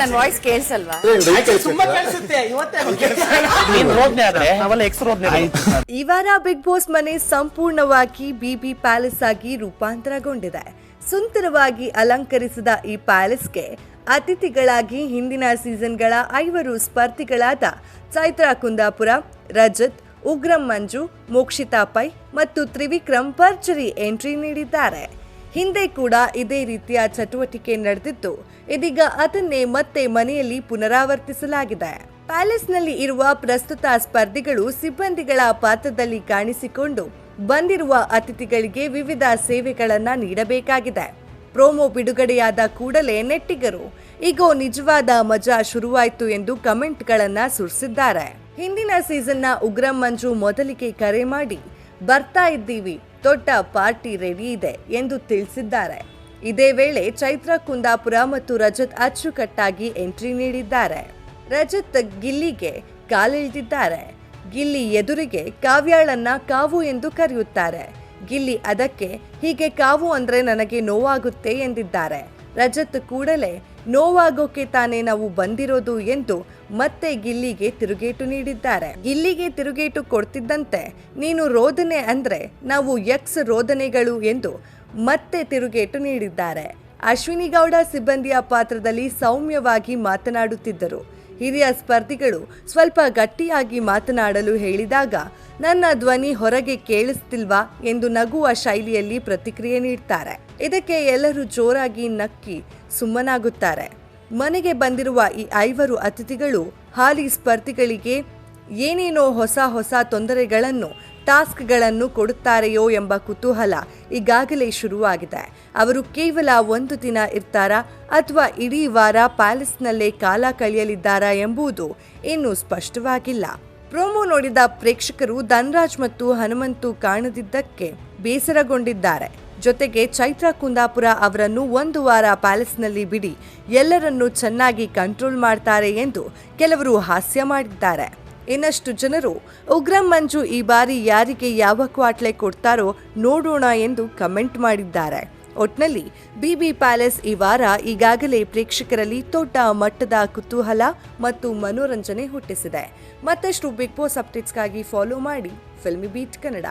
ನನ್ನ ವಾಯ್ಸ್ ಕೇಳಿಸಲ್ವಾ? ತುಂಬಾ ಕೇಳಿಸುತ್ತೆ ಇವತ್ತೇ ನೀನ್ ಈ ವಾರ ಬಿಗ್ ಬಾಸ್ ಮನೆ ಸಂಪೂರ್ಣವಾಗಿ ಬಿಬಿ ಪ್ಯಾಲೇಸ್ ಆಗಿ ರೂಪಾಂತರಗೊಂಡಿದೆ. ಸುಂದರವಾಗಿ ಅಲಂಕರಿಸಿದ ಈ ಪ್ಯಾಲೇಸ್ಗೆ ಅತಿಥಿಗಳಾಗಿ ಹಿಂದಿನ ಸೀಸನ್ಗಳ ಐವರು ಸ್ಪರ್ಧಿಗಳಾದ ಚೈತ್ರಾ ಕುಂದಾಪುರ ರಜತ್ ಉಗ್ರಂ ಮಂಜು ಮೋಕ್ಷಿತಾ ಪೈ ಮತ್ತು ತ್ರಿವಿಕ್ರಮ್ ಭರ್ಜರಿ ಎಂಟ್ರಿ ನೀಡಿದ್ದಾರೆ. ಹಿಂದೆ ಕೂಡ ಇದೇ ರೀತಿಯ ಚಟುವಟಿಕೆ ನಡೆದಿದ್ದು ಇದೀಗ ಅದನ್ನೇ ಮತ್ತೆ ಮನೆಯಲ್ಲಿ ಪುನರಾವರ್ತಿಸಲಾಗಿದೆ. ಪ್ಯಾಲೇಸ್ನಲ್ಲಿ ಇರುವ ಪ್ರಸ್ತುತ ಸ್ಪರ್ಧಿಗಳು ಸಿಬ್ಬಂದಿಗಳ ಪಾತ್ರದಲ್ಲಿ ಕಾಣಿಸಿಕೊಂಡು ಬಂದಿರುವ ಅತಿಥಿಗಳಿಗೆ ವಿವಿಧ ಸೇವೆಗಳನ್ನ ನೀಡಬೇಕಾಗಿದೆ. ಪ್ರೋಮೋ ಬಿಡುಗಡೆಯಾದ ಕೂಡಲೇ ನೆಟ್ಟಿಗರು ಈಗೋ ನಿಜವಾದ ಮಜಾ ಶುರುವಾಯಿತು ಎಂದು ಕಮೆಂಟ್ಗಳನ್ನ ಸುರಿಸಿದ್ದಾರೆ. ಹಿಂದಿನ ಸೀಸನ್ನ ಉಗ್ರಂ ಮಂಜು ಮೊದಲಿಗೆ ಕರೆ ಮಾಡಿ ಬರ್ತಾ ಇದ್ದೀವಿ. ದೊಡ್ಡ ಪಾರ್ಟಿ ರೆಡಿ ಇದೆ ಎಂದು ತಿಳಿಸಿದ್ದಾರೆ. ಇದೇ ವೇಳೆ ಚೈತ್ರ ಕುಂದಾಪುರ ಮತ್ತು ರಜತ್ ಅಚ್ಚುಕಟ್ಟಾಗಿ ಎಂಟ್ರಿ ನೀಡಿದ್ದಾರೆ. ರಜತ್ ಗಿಲ್ಲಿಗೆ ಕಾಲಿಳಿದಿದ್ದಾರೆ. ಗಿಲ್ಲಿ ಎದುರಿಗೆ ಕಾವ್ಯಾಳನ್ನ ಕಾವು ಎಂದು ಕರೆಯುತ್ತಾರೆ. ಗಿಲ್ಲಿ ಅದಕ್ಕೆ ಹೀಗೆ ಕಾವು ಅಂದ್ರೆ ನನಗೆ ನೋವಾಗುತ್ತೆ ಎಂದಿದ್ದಾರೆ. ರಜತ್ ಕೂಡಲೇ ನೋವಾಗೋಕೆ ತಾನೇ ನಾವು ಬಂದಿರೋದು ಎಂದು ಮತ್ತೆ ಗಿಲ್ಲಿಗೆ ತಿರುಗೇಟು ನೀಡಿದ್ದಾರೆ. ಗಿಲ್ಲಿಗೆ ತಿರುಗೇಟು ಕೊಡ್ತಿದ್ದಂತೆ, ನೀನು ರೋದನೆ ಅಂದ್ರೆ ನಾವು ಎಕ್ಸ್ ರೋದನೆಗಳು ಎಂದು ಮತ್ತೆ ತಿರುಗೇಟು ನೀಡಿದ್ದಾರೆ. ಅಶ್ವಿನಿ ಗೌಡ ಸಿಬ್ಬಂದಿಯ ಪಾತ್ರದಲ್ಲಿ ಸೌಮ್ಯವಾಗಿ ಮಾತನಾಡುತ್ತಿದ್ದರು. ಹಿರಿಯ ಸ್ಪರ್ಧಿಗಳು ಸ್ವಲ್ಪ ಗಟ್ಟಿಯಾಗಿ ಮಾತನಾಡಲು ಹೇಳಿದಾಗ ನನ್ನ ಧ್ವನಿ ಹೊರಗೆ ಕೇಳಿಸ್ತಿಲ್ವಾ ಎಂದು ನಗುವ ಶೈಲಿಯಲ್ಲಿ ಪ್ರತಿಕ್ರಿಯೆ ನೀಡ್ತಾರೆ. ಇದಕ್ಕೆ ಎಲ್ಲರೂ ಜೋರಾಗಿ ನಕ್ಕಿ ಸುಮ್ಮನಾಗುತ್ತಾರೆ. ಮನೆಗೆ ಬಂದಿರುವ ಈ ಐವರು ಅತಿಥಿಗಳು ಹಾಲಿ ಸ್ಪರ್ಧಿಗಳಿಗೆ ಏನೇನೋ ಹೊಸ ಹೊಸ ತೊಂದರೆಗಳನ್ನು, ಟಾಸ್ಕ್ಗಳನ್ನು ಕೊಡುತ್ತಾರೆಯೋ ಎಂಬ ಕುತೂಹಲ ಈಗಾಗಲೇ ಶುರುವಾಗಿದೆ. ಅವರು ಕೇವಲ ಒಂದು ದಿನ ಇರ್ತಾರಾ ಅಥವಾ ಇಡೀ ವಾರ ಪ್ಯಾಲೇಸ್ನಲ್ಲೇ ಕಾಲ ಕಳೆಯಲಿದ್ದಾರಾ ಎಂಬುದು ಇನ್ನೂ ಸ್ಪಷ್ಟವಾಗಿಲ್ಲ. ಪ್ರೋಮೋ ನೋಡಿದ ಪ್ರೇಕ್ಷಕರು ಧನ್ರಾಜ್ ಮತ್ತು ಹನುಮಂತು ಕಾಣದಿದ್ದಕ್ಕೆ ಬೇಸರಗೊಂಡಿದ್ದಾರೆ. ಜೊತೆಗೆ ಚೈತ್ರ ಕುಂದಾಪುರ ಅವರನ್ನು ಒಂದು ವಾರ ಪ್ಯಾಲೇಸ್ನಲ್ಲಿ ಬಿಡಿ, ಎಲ್ಲರನ್ನೂ ಚೆನ್ನಾಗಿ ಕಂಟ್ರೋಲ್ ಮಾಡ್ತಾರೆ ಎಂದು ಕೆಲವರು ಹಾಸ್ಯ ಮಾಡಿದ್ದಾರೆ. ಇನ್ನಷ್ಟು ಜನರು, ಉಗ್ರಂ ಮಂಜು ಈ ಬಾರಿ ಯಾರಿಗೆ ಯಾವ ಕ್ವಾಟ್ಲೆ ಕೊಡ್ತಾರೋ ನೋಡೋಣ ಎಂದು ಕಮೆಂಟ್ ಮಾಡಿದ್ದಾರೆ. ಒಟ್ನಲ್ಲಿ ಬಿಬಿ ಪ್ಯಾಲೇಸ್ ಈ ವಾರ ಈಗಾಗಲೇ ಪ್ರೇಕ್ಷಕರಲ್ಲಿ ದೊಡ್ಡ ಮಟ್ಟದ ಕುತೂಹಲ ಮತ್ತು ಮನೋರಂಜನೆ ಹುಟ್ಟಿಸಿದೆ. ಮತ್ತಷ್ಟು ಬಿಗ್ ಬಾಸ್ ಅಪ್ಡೇಟ್ಸ್ಗಾಗಿ ಫಾಲೋ ಮಾಡಿ. Filmy beat Kannada.